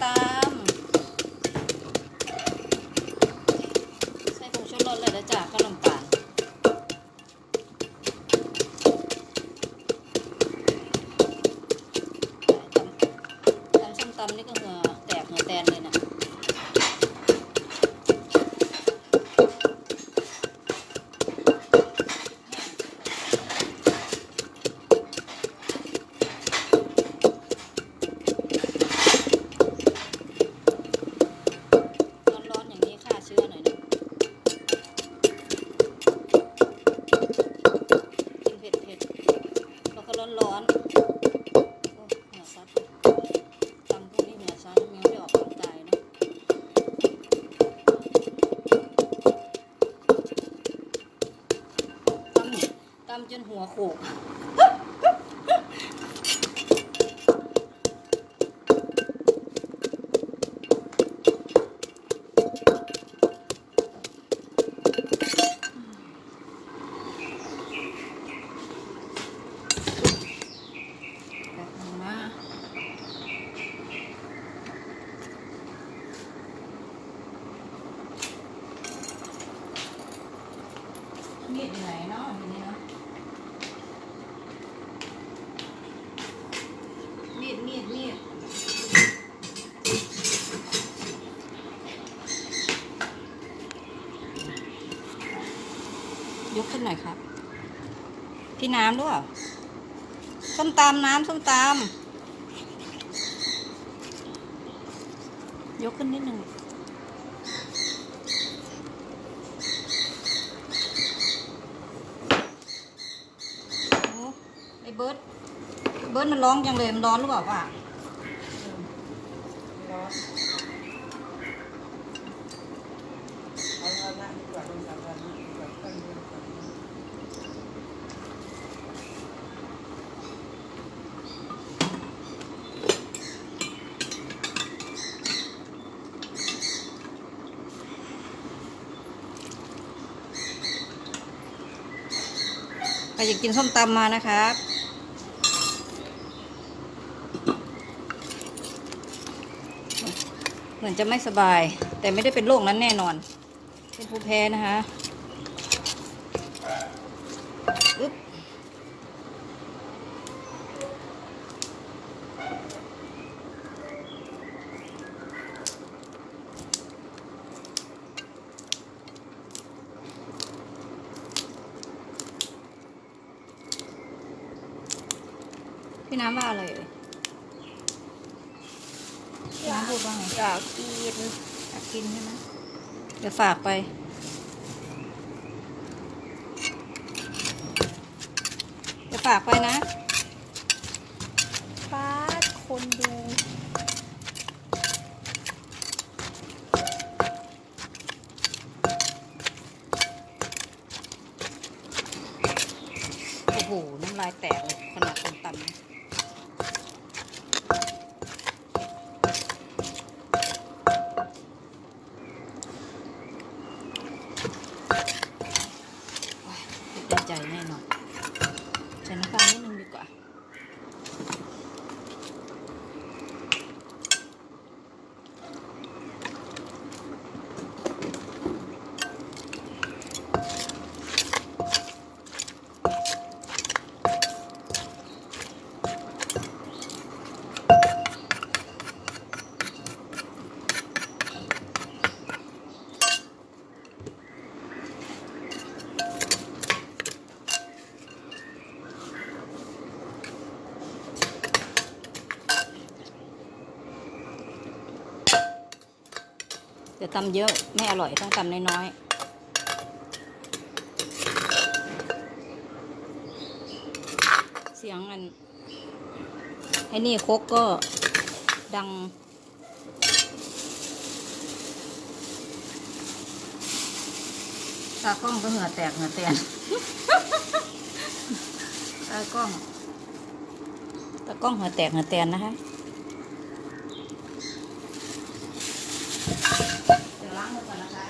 ส้ำตำจนหัวโขก แบบนี้นะมีดอยู่ไหนเนาะทีนี้เนาะมีดมีดมีดยกขึ้นหน่อยครับ พี่น้ำด้วยส้มตำน้ำส้มตำยกขึ้นนิดหนึ่งโอ้ไอ้เบิร์ดเบิร์ดมันร้องจังเลยมันร้อนหรือเปล่าป่ะ ร้อนเอาเอาละดีกว่าลงสามวันนะดีกว่าต้นเดือนก่อนนะ ใครอยา กินส้มตำมานะครับเหมือนจะไม่สบาย แต่ไม่ได้เป็นโรคนั้นแน่นอน เป็นภูมิแพ้นะคะอึ๊บำว่าอะไรเอ่ยพี่น้ำพูดว่าไงอยากกินอยากกินใช่ไหมเดี๋ยวฝากไปเดี๋ยวฝากไปนะฟ้าคนดู โอ้โห น้ำลายแตกเลยขนาดคนตำนะโอ้ยติดใจแน่นอนใส่น้ำตาลนิดนึงดีกว่า เดี๋ยว ตำเยอะไม่อร่อยต้องตำน้อยๆเสียงมันไอ้นี่ครกก็ดัง ตากล้องก็เหงื่อแตกเหงื่อแตนตากล้อง ตากล้องเหงื่อแตกเหงื่อแตนนะคะ เดี๋ยวล้างมือก่อนนะคะ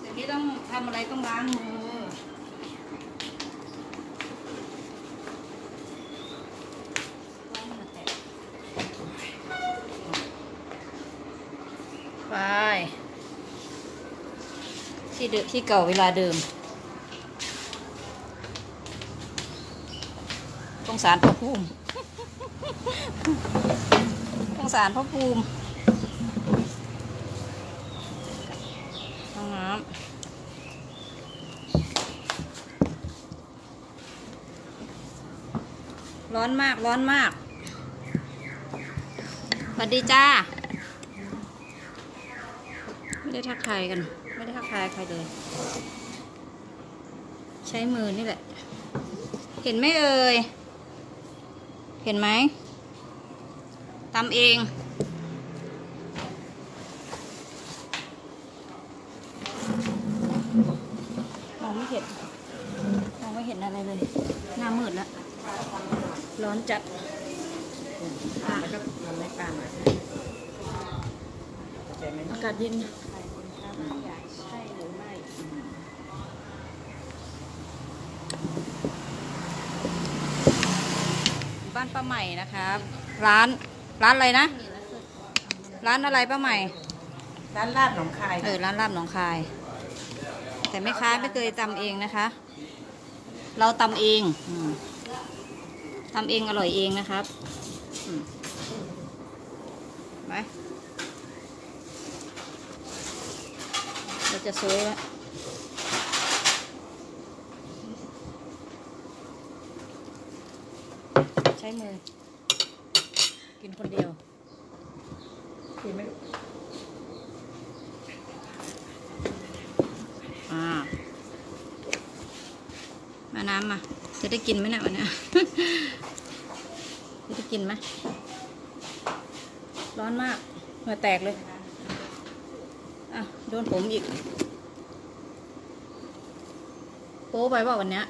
เดี๋ยวนี้ต้องทำอะไรต้องล้างมือ ที่เก่าเวลาเดิมสงสารพระภูมิสงสารพระภูมิห้องน้ำร้อนมาก ร้อนมาก สวัสดีจ้า ไม่ได้ทักทายกันายใครเลย ใช้มือนี่แหละ เห็นไหมเอ่ย เห็นไหมตำเองมองไม่เห็นมองไม่เห็นอะไรเลย หน้ามืดแล้ว ร้อนจัดแล้วก็ทำในการหน่อยเข้าใจไหมอากาศเย็น ใช่หรือไม่ บ้านป้าใหม่นะครับ ร้านร้านอะไรนะ ร้านอะไรป้าใหม่ ร้านลาบหนองคายเออร้านลาบหนองคาย แต่แม่ค้าไม่เคยตำเองนะคะ เราตำเองอืมตำเองอร่อยเองนะครับอืมไปเราจะโซยแล้ว ช้มือ กินคนเดียวกินไหมอ่ามาน้ำมา จะได้กินไหมเนี่ยวันเนี้ยจะได้กินไหมร้อนมากเหงื่อแตกเลย อะ โดนผมอีก โป๊ไปว่าวันเนี้ย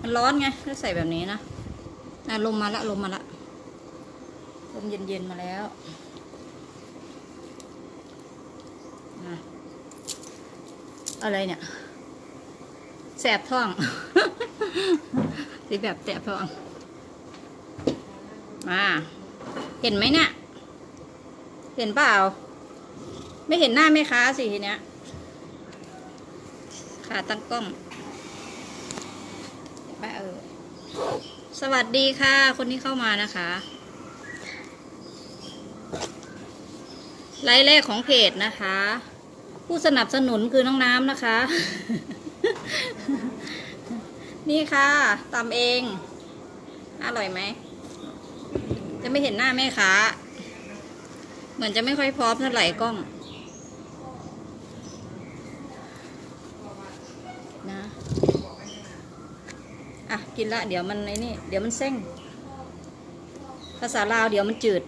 มันร้อนไงก็ใส่แบบนี้นะ อะลมมาละลมมาละลมเย็นๆมาแล้วอะอะไรเนี่ยแสบท้องสีแบบแสบท้อง มา เห็นไหมเนี่ย เห็นเปล่า ไม่เห็นหน้าแม่ค้าสิทีเนี้ยขาตั้งกล้องเห็นปะเออ สวัสดีค่ะ คนที่เข้ามานะคะ ไลฟ์แรกของเพจนะคะ ผู้สนับสนุนคือน้องน้ำนะคะ นี่ค่ะตำเอง อร่อยไหม จะไม่เห็นหน้าแม่ค้า เหมือนจะไม่ค่อยพร้อมเท่าไหร่กล้อง นะ อะกินละเดี๋ยวมันไอ้นี่เดี๋ยวมันเส้งภาษาลาวเดี๋ยวมันจืด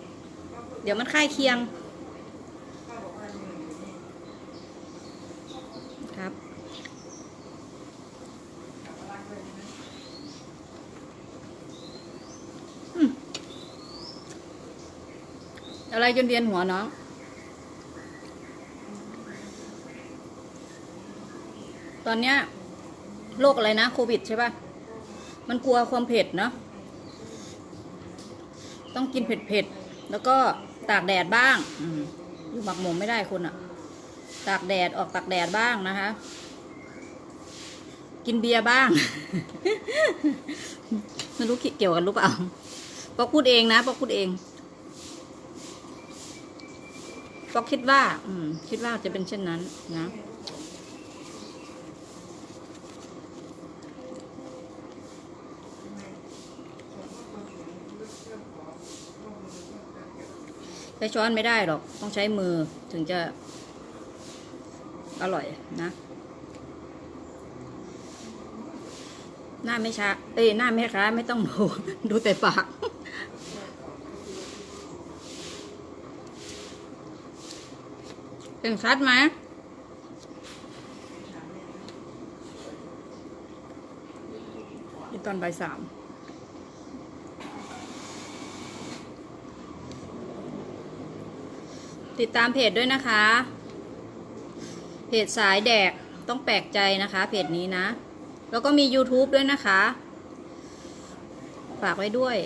เดี๋ยวมันค่ายเคียงครับอะไรจนเวียนหัวน้องตอนเนี้ยโรคอะไรนะโควิดใช่ปะ มันกลัวความเผ็ดเนาะต้องกินเผ็ดๆ แล้วก็ตากแดดบ้างอยู่หมักหมมไม่ได้คนอะตากแดดออกตากแดดบ้างนะคะ กินเบียร์บ้างไม่รู้เกี่ยวกันรือเปล่าปอกพูดเองนะปอกพูดเองปอกคิดว่า อืม คิดว่าจะเป็นเช่นนั้นนะ ช้ช้อนไม่ได้หรอก ต้องใช้มือถึงจะอร่อยนะ หน้าไม่ช้า เอ้ยหน้าไม่ค้าไม่ต้องดู ดูแต่ปากเป็นชัดไหมตอนบ่ายสาม ติดตามเพจด้วยนะคะ เพจสายแดกต้องแปลกใจนะคะ เพจนี้นะ แล้วก็มี YouTube ด้วยนะคะ ฝากไว้ด้วย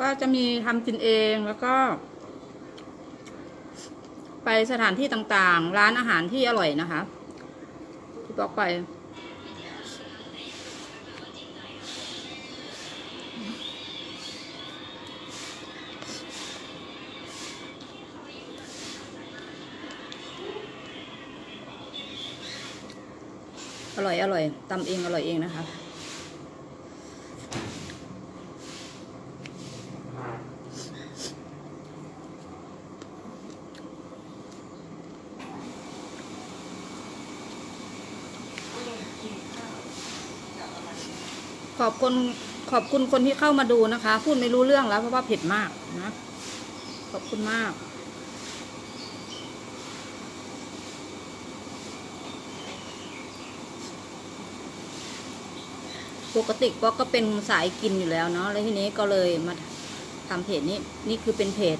ก็จะมีทำกินเองแล้วก็ ไปสถานที่ต่างๆ ร้านอาหารที่อร่อยนะคะที่บอกไป ร่อยอร่อยตำเองอร่อยเองนะคะขอบคุณขอบคุณคนที่เข้ามาดูนะคะ พูดไม่รู้เรื่องแล้วเพราะว่าเผ็ดมากนะ ขอบคุณมาก ปกติป๊อกก็เป็นสายกินอยู่แล้วเนาะแล้วทีนี้ก็เลยมาทำเพจนี้ นี่คือเป็นเพจ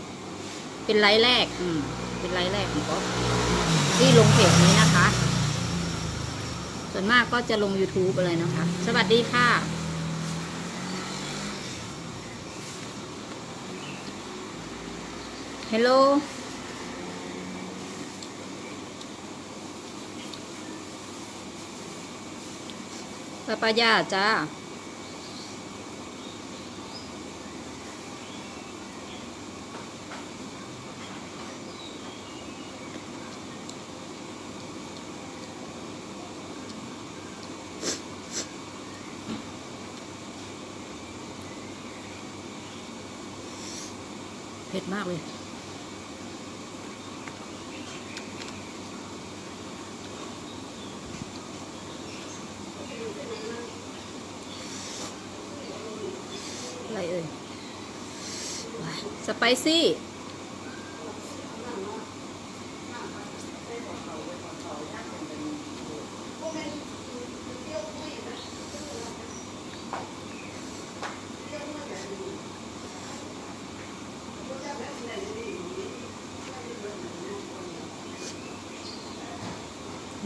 เป็นไลฟ์แรก อืม เป็นไลฟ์แรกของป๊อกที่ลงเพจนี้นะคะ ส่วนมากก็จะลง YouTube อะไรนะคะ สวัสดีค่ะฮัลโหล ปาปายาจ้า เผ็ดมากเลย อะไรเอ่ยว้ายส ไปซี่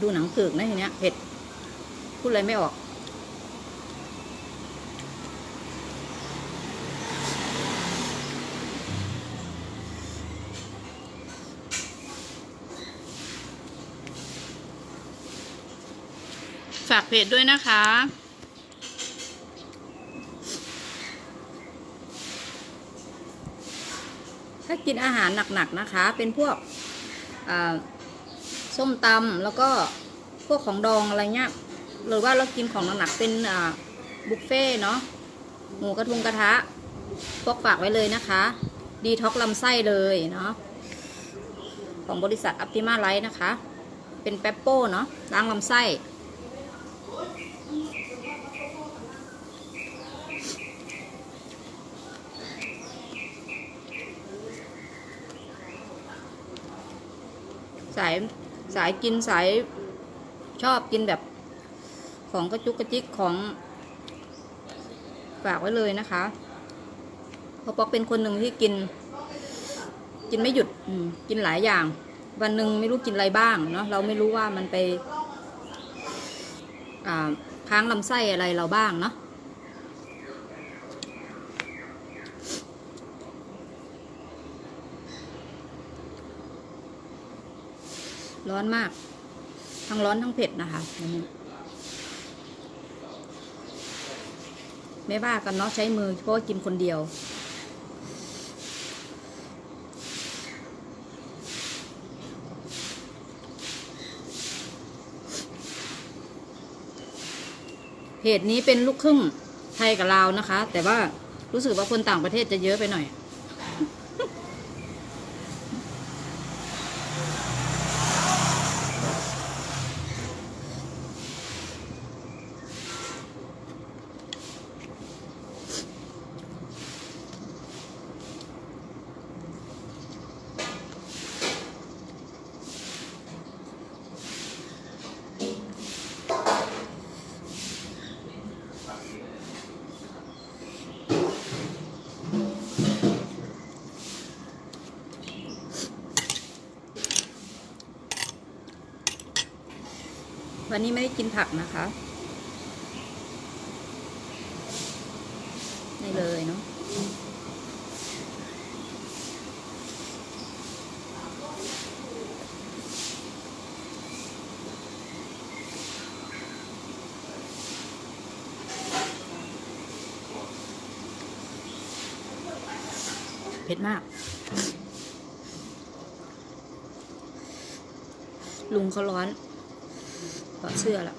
ดูหนังเกือกนะทีเนี้ยเผ็ด พูดอะไรไม่ออกากเพจด้วยนะคะ ถ้ากินอาหารหนักๆนะคะ เป็นพวกส้มตำแล้วก็พวกของดองอะไรเงี้ยหรือว่าเรากินของหนักๆเป็นบุฟเฟ่เนาะหมูกระทุงกระทะพวกฝากไว้เลยนะคะ ดีท็อกลำไส้เลยเนาะของบริษัทอัพติมาไลท์นะคะ เป็นแปปโป้เนาะล้างลำไส้ สายสายกินสายชอบกินแบบของกระจุกกระจิกของฝากไว้เลยนะคะเพราะป๊อกเป็นคนหนึ่งที่กิน กินไม่หยุดกินหลายอย่าง วันหนึ่งไม่รู้กินอะไรบ้างเนาะเราไม่รู้ว่ามันไปค้างลำไส้อะไรเราบ้างเนาะ ร้อนมาก ทั้งร้อนทั้งเผ็ดนะคะไม่ว่ากันเนาะใช้มือเพราะกินคนเดียว เพจนี้เป็นลูกครึ่งไทยกับลาวนะคะ แต่ว่ารู้สึกว่าคนต่างประเทศจะเยอะไปหน่อย วันนี้ไม่ได้กินผักนะคะนี่เลยเนาะเผ็ดมาก ลุงเขาร้อน ถอดเสื้อละ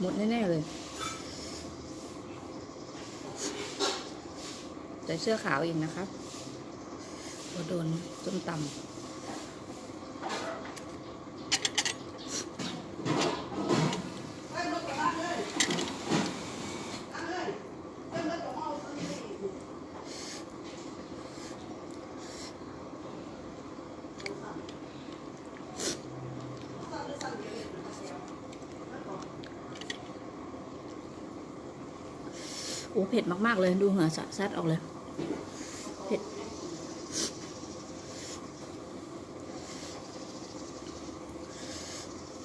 หมดแน่ ๆ เลย ใส่เสื้อขาวอีกนะครับโดนส้มตำ อ้เผ็ดมาก ๆ เลยดูเหงื่อสซัดออกเลย เผ็ด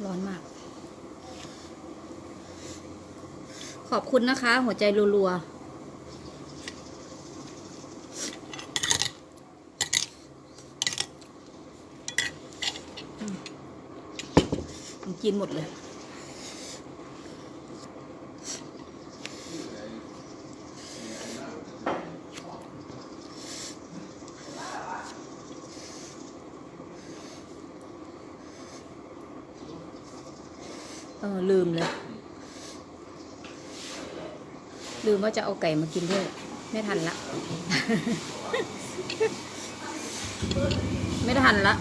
ร้อนมาก ขอบคุณนะคะ หัวใจรัวๆกินหมดเลย ออลืมเลย ลืมว่าจะเอาไก่มากินด้วย ไม่ทันละ ไม่ทันละ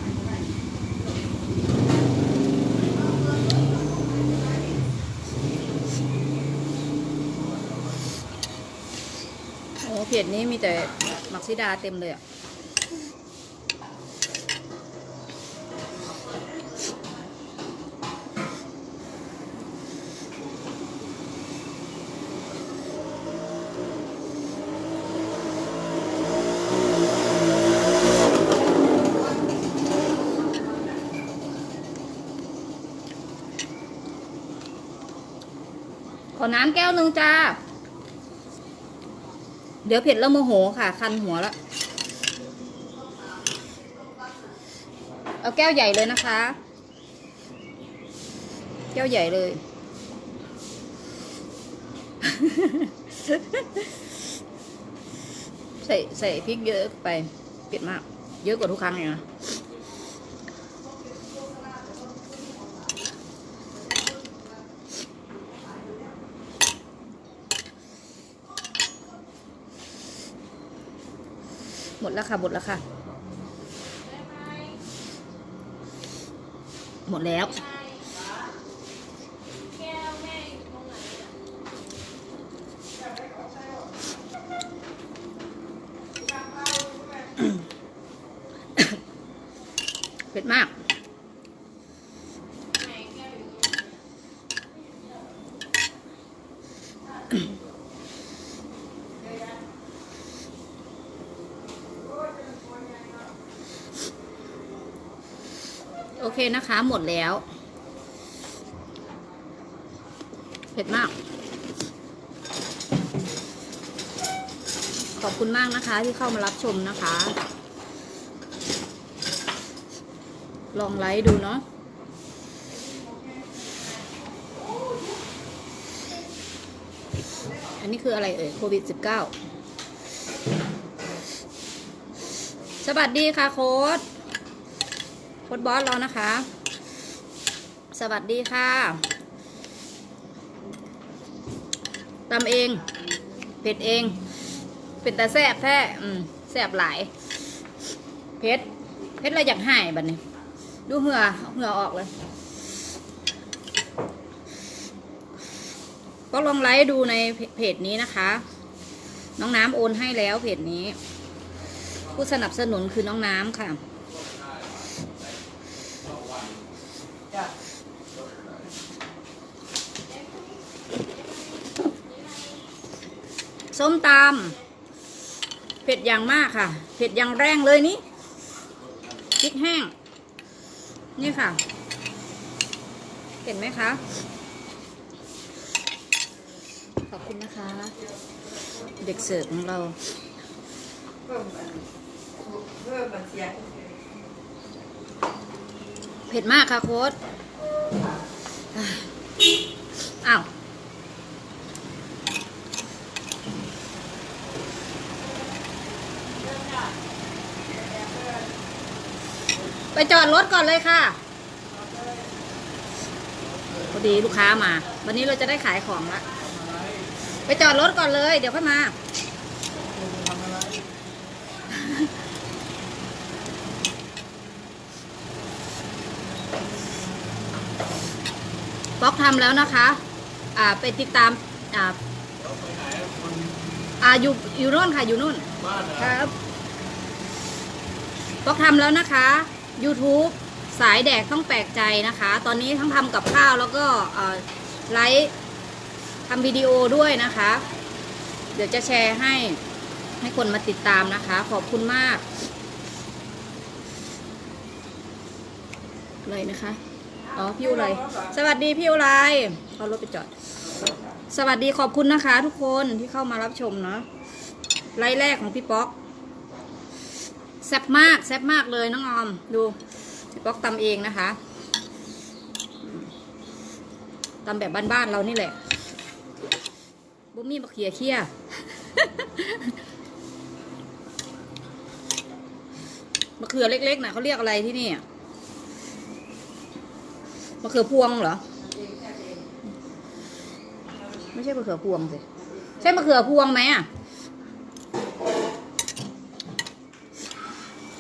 โอ้เพจนี้มีแต่มักซิดาเต็มเลยอะ อน้ำแก้วหนึ่งจ้า เดี๋ยวเผ็ดแล้วโมโหค่ะ คันหัวแล้วเอาแก้วใหญ่เลยนะคะ แก้วใหญ่เลย ใส่ใส่พริกเยอะไปเผ็ดมาก เยอะกว่าทุกครั้งเลยนะ หมดแล้วค่ะ หมดแล้วค่ะ หมดแล้ว เผ็ดมาก นะคะ หมดแล้ว เผ็ดมาก ขอบคุณมากนะคะที่เข้ามารับชมนะคะ ลองไลค์ดูเนาะอันนี้คืออะไรเอ่ยโควิด -19 สวัสดีค่ะโค้ด ดบอสเรานะคะ สวัสดีค่ะตำเอง เผ็ดเอง เป็นตาแซบแท้แซบหลาย เผ็ด เผ็ดอะไรอยากหายบัดนี้ ดูเหงื่อเหงื่อออกเลยก็ลองไลค์ดูในเพจนี้นะคะ น้องน้ำโอนให้แล้วเพจนี้ ผู้สนับสนุนคือน้องน้ำค่ะ ส้มตำเผ็ดอย่างมากค่ะ เผ็ดอย่างแรงเลยนี่พริกแห้ง นี่ค่ะ เห็นไหมคะ ขอบคุณนะคะ เด็กเสิร์ฟของเราเพิ่มเพิ่มเสียงผ็ดมากค่ะโค้ดอ้าว ไปจอดรถก่อนเลยค่ะพอดีลูกค้ามา วันนี้เราจะได้ขายของละไปจอดรถก่อนเลย เดี๋ยวค่อยมาบล็อกทำแล้วนะคะ อ่าไปติดตาม อ่าอ่าอยู่อยู่นู่นค่ะอยู่นู่นครับบล็อกทำแล้วนะคะ YouTube สายแดกต้องแปลกใจนะคะ ตอนนี้ทั้งทำกับข้าวแล้วก็ไลฟ์ทำวิดีโอด้วยนะคะ เดี๋ยวจะแชร์ให้ให้คนมาติดตามนะคะ ขอบคุณมากเลยนะคะ อ๋อ พี่อุไรสวัสดีพี่อุไรเอารถไปจอด สวัสดีขอบคุณนะคะ ทุกคนที่เข้ามารับชมเนาะไลฟ์แรกของพี่ป๊อก แซ่บมากแซ่บมากเลยน้องออม ดูพี่ป๊อกตำเองนะคะตำแบบบ้านๆเรานี่แหละบ่มีมะเขียเคี่ยมะเขือเล็กๆนะเขาเรียกอะไรที่นี่มะเขือพวงเหรอ ไม่ใช่มะเขือพวงสิ ใช่มะเขือพวงไหมอะ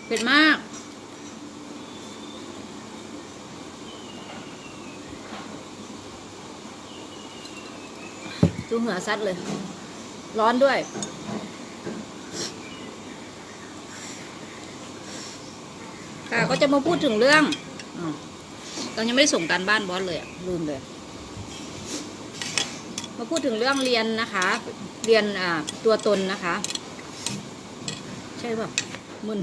เผ็ดมากจูเหงื่อซัดเลย ร้อนด้วย ค่ะก็จะมาพูดถึงเรื่องอาวเรายังไม่ได้ส่งการบ้านบอสเลยอะลืมเลย มาพูดถึงเรื่องเรียนนะคะ เรียนอ่าตัวตนนะคะ ใช่ป่ะมึน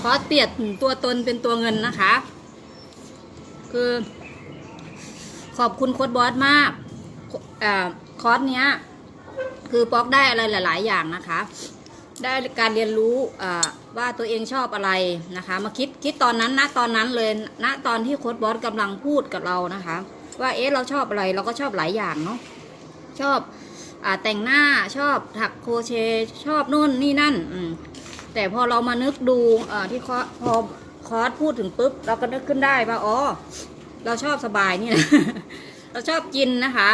คอเปลี่ยนตัวตนเป็นตัวเงินนะคะ คือ ขอบคุณโค้ดบอสมากอคอร์สเนี้ย คือป๊อกได้อะไรหลาย ๆ อย่างนะคะ ได้การเรียนรู้ว่าตัวเองชอบอะไรนะคะ มาคิดคิดตอนนั้นนะตอนนั้นเลยณตอนที่โค้ดบอสกำลังพูดกับเรานะคะ ว่าเอ๊ะเราชอบอะไรเราก็ชอบหลายอย่างเนาะชอบ แต่งหน้าชอบถักโคเชชอบนู่นนี่นั่นแต่พอเรามานึกดูที่คอพอคอร์สพูดถึงปุ๊บ เราก็นึกขึ้นได้ว่าอ๋อ เราชอบสบายนี่นะเราชอบกินนะคะ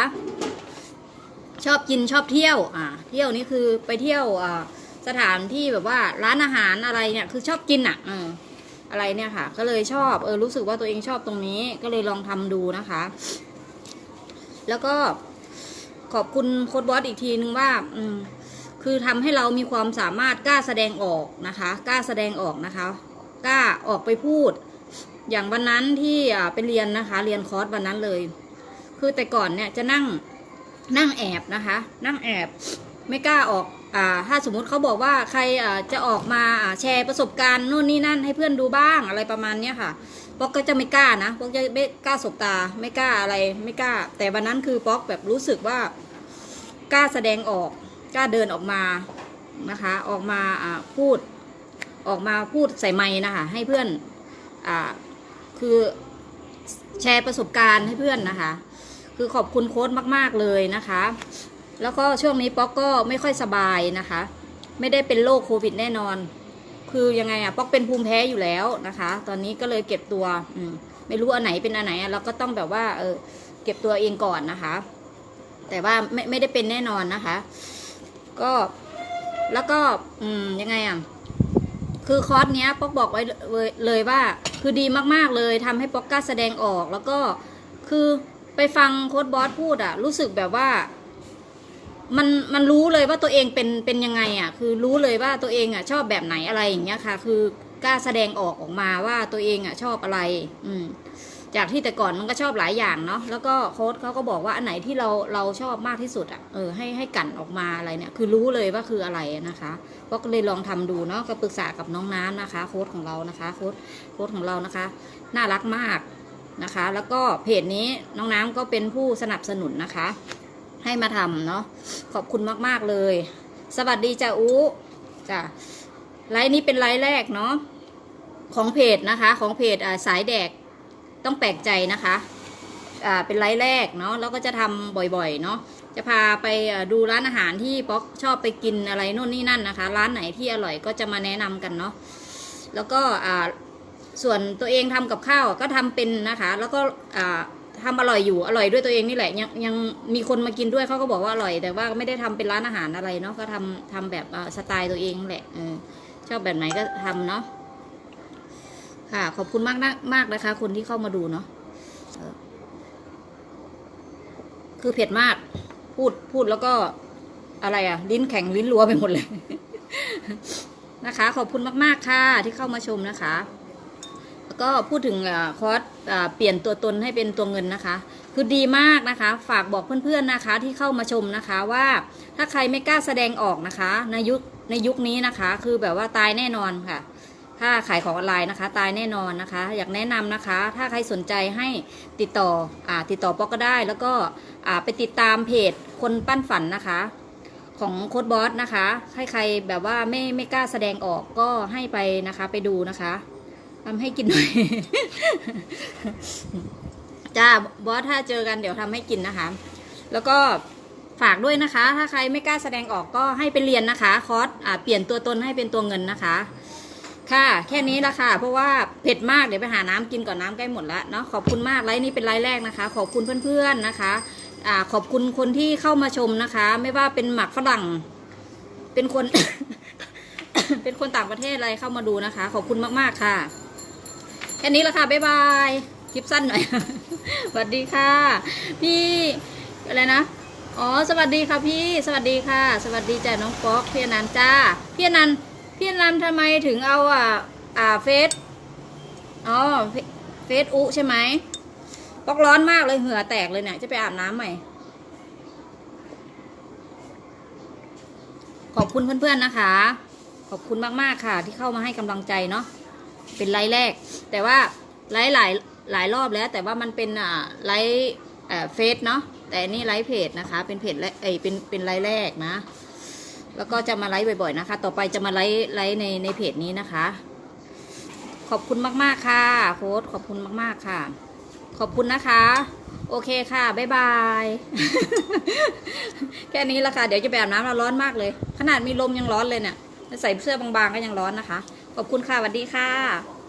ชอบกินชอบเที่ยว อ่า เที่ยวนี่คือไปเที่ยวอ่าสถานที่แบบว่าร้านอาหารอะไรเนี่ย คือชอบกินอะอออะไรเนี่ยค่ะ ก็เลยชอบเออรู้สึกว่าตัวเองชอบตรงนี้ ก็เลยลองทำดูนะคะ แล้วก็ ขอบคุณโค้ดบอสอีกทีนึงว่าอืมคือทำให้เรามีความสามารถกล้าแสดงออกนะคะ กล้าแสดงออกนะคะ กล้าออกไปพูด อย่างวันนั้นที่ไปเรียนนะคะ เรียนคอร์สวันนั้นเลย คือแต่ก่อนเนี่ยจะนั่งนั่งแอบนะคะ นั่งแอบไม่กล้าออกอ่าถ้าสมมุติเขาบอกว่าใครจะออกมาอ่าแชร์ประสบการณ์นู่นนี่นั่นให้เพื่อนดูบ้างอะไรประมาณเนี้ยค่ะป๊อกก็จะไม่กล้านะป๊อกจะไม่กล้าสบตา ไม่กล้าอะไรไม่กล้า แต่วันนั้นคือป๊อกแบบรู้สึกว่ากล้าแสดงออกกล้าเดินออกมานะคะ ออกมาพูดออกมาพูดใส่ไม้นะคะ ให้เพื่อนอคือแชร์ประสบการณ์ให้เพื่อนนะคะ คือขอบคุณโค้ดมาก ๆ เลยนะคะ แล้วก็ช่วงนี้ป๊อกก็ไม่ค่อยสบายนะคะ ไม่ได้เป็นโรคโควิดแน่นอน คือยังไงอะป๊อกเป็นภูมิแพ้อยู่แล้วนะคะ ตอนนี้ก็เลยเก็บตัวอืมไม่รู้อันไหนเป็นอันไหนอะเราก็ต้องแบบว่าเออเก็บตัวเองก่อนนะคะ แต่ว่าไม่ไม่ได้เป็นแน่นอนนะคะ ก็แล้วก็อืมยังไงอะคือคอร์สเนี้ยป๊อกบอกไว้เลยว่า คือดีมากๆเลยทำให้ป๊อกกล้าแสดงออกแล้วก็คือไปฟังโค้ดบอสพูดอะรู้สึกแบบว่า มันมันรู้เลยว่าตัวเองเป็นเป็นยังไงอะ คือรู้เลยว่าตัวเองอะชอบแบบไหนอะไรอย่างเงี้ยค่ะ คือกล้าแสดงออกออกมาว่าตัวเองอะชอบอะไร อืม จากที่แต่ก่อนมันก็ชอบหลายอย่างเนาะแล้วก็โค้ดเขาก็บอกว่าอันไหนที่เราเราชอบมากที่สุดอะเออให้ให้กันออกมาอะไรเนี่ย คือรู้เลยว่าคืออะไรนะคะก็เลยลองทำดูเนาะก็ปรึกษากับน้องน้ำนะคะ โค้ดของเรานะคะ โค้ดโค้ดของเรานะคะ น่ารักมากนะคะ แล้วก็เพจนี้น้องน้ำก็เป็นผู้สนับสนุนนะคะ ให้มาทำเนาะขอบคุณมาก ๆ เลย สวัสดีจ้าอูจ้ะไลฟ์นี้เป็นไลฟ์แรกเนาะของเพจนะคะ ของเพจสายแดกต้องแปลกใจนะคะอ่าเป็นไลฟ์แรกเนาะแล้วก็จะทำบ่อยๆเนาะจะพาไปดูร้านอาหารที่ป๊อกชอบไปกินอะไรโน่นนี่นั่นนะคะ ร้านไหนที่อร่อยก็จะมาแนะนำกันเนาะแล้วก็อ่าส่วนตัวเองทำกับข้าวก็ทำเป็นนะคะ แล้วก็อ่า ทำอร่อยอยู่อร่อยด้วยตัวเองนี่แหละยังยังมีคนมากินด้วยเขาก็บอกว่าอร่อย แต่ว่าไม่ได้ทำเป็นร้านอาหารอะไรเนาะก็ทำทำแบบสไตล์ตัวเองแหละอชอบแบบไหนก็ทำเนาะค่ะ ขอบคุณมากนะมากนะคะ คนที่เข้ามาดูเนาะคือเผ็ดมาก พูดพูดแล้วก็อะไรอะลิ้นแข็งลิ้นรัวไปหมดเลยนะคะ ขอบคุณมาก ๆ ค่ะ ที่เข้ามาชมนะคะ ก็พูดถึงคอร์สเปลี่ยนตัวตนให้เป็นตัวเงินนะคะ คือดีมากนะคะ ฝากบอกเพื่อนๆนะคะที่เข้ามาชมนะคะว่าถ้าใครไม่กล้าแสดงออกนะคะในยุคในยุคนี้นะคะ คือแบบว่าตายแน่นอนค่ะ ถ้าขายของออนไลน์นะคะ ตายแน่นอนนะคะ อยากแนะนำนะคะ ถ้าใครสนใจให้ติดต่ออติดต่อป๊อกก็ได้ แล้วก็ไปติดตามเพจคนปั้นฝันนะคะของโค้ดบอสนะคะให้ใครแบบว่าไม่ไม่กล้าแสดงออกก็ให้ไปนะคะไปดูนะคะ ทำให้กินหน่อย จ้าบอสถ้าเจอกันเดี๋ยวทำให้กินนะคะ แล้วก็ฝากด้วยนะคะ ถ้าใครไม่กล้าแสดงออกก็ให้ไปเรียนนะคะ คอร์สเปลี่ยนตัวตนให้เป็นตัวเงินนะคะ ค่ะ แค่นี้ละค่ะ เพราะว่าเผ็ดมากเดี๋ยวไปหาน้ำกินก่อนน้ำใกล้หมดแล้วเนาะขอบคุณมากไลฟ์นี้เป็นไลฟ์แรกนะคะ ขอบคุณเพื่อนๆนะคะอ่าขอบคุณคนที่เข้ามาชมนะคะ ไม่ว่าเป็นหมักฝรั่ง เป็นคน เป็นคนต่างประเทศอะไรเข้ามาดูนะคะ ขอบคุณมากๆค่ะ แค่นี้ละค่ะ บ๊ายบายคลิปสั้นหน่อยสวัสดีค่ะ พี่อะไรนะอ๋อสวัสดีค่ะพี่สวัสดีค่ะ สวัสดีจ้ะน้องป๊อกพี่อนันต์จ้าพี่อนันต์พี่อนันต์ทำไมถึงเอาอ่าอ่าเฟซอ๋อเฟซอุใช่ไหมป๊อกร้อนมากเลยเหงื่อแตกเลยเนี่ยจะไปอาบน้ำใหม่ขอบคุณเพื่อนๆนะคะ ขอบคุณมากๆค่ะ ที่เข้ามาให้กำลังใจเนาะ เป็นไลฟ์แรก แต่ว่าไลฟ์หลายหลายรอบแล้ว แต่ว่ามันเป็นอ่าไลฟ์เอ่เฟซเนาะแต่นี่ไลฟ์เพจนะคะ เป็นเพจแรกเอ้ยเป็นเป็นไลฟ์แรกนะ แล้วก็จะมาไลฟ์บ่อยๆนะคะ ต่อไปจะมาไลฟ์ไลฟ์ในในเพจนี้นะคะ ขอบคุณมากๆค่ะโค้ดขอบคุณมากๆค่ะ ขอบคุณนะคะโอเคค่ะ บ๊ายบาย แค่นี้ละค่ะ เดี๋ยวจะไปอาบน้ำแล้วร้อนมากเลย ขนาดมีลมยังร้อนเลยเนี่ย ใส่เสื้อบางๆก็ยังร้อนนะคะ ขอบคุณค่ะสวัสดีค่ะ